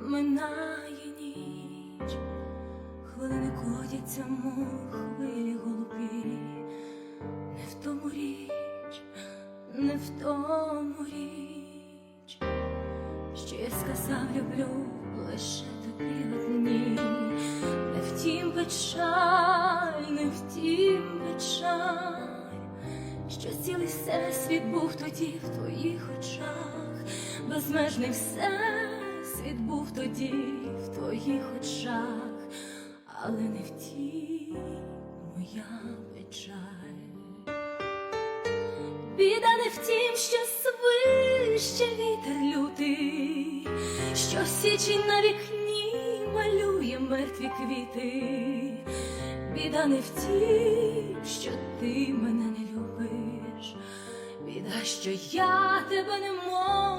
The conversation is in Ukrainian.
минає ніч, хвилини котяться, мов хвилі голубі, не в тому річ, не в тому річ, що я сказав, люблю лише тобі одній, не втім печаль, не втім печаль, що цілий всесвіт був тоді в твоїх очах, безмежний всесвіт був тоді в твоїх очах, але не втім моя печаль. Біда не в тім, що свище вітер лютий, що січень на вікні малює мертві квіти. Біда не в тім, що ти мене не любиш, біда, що я тебе не можу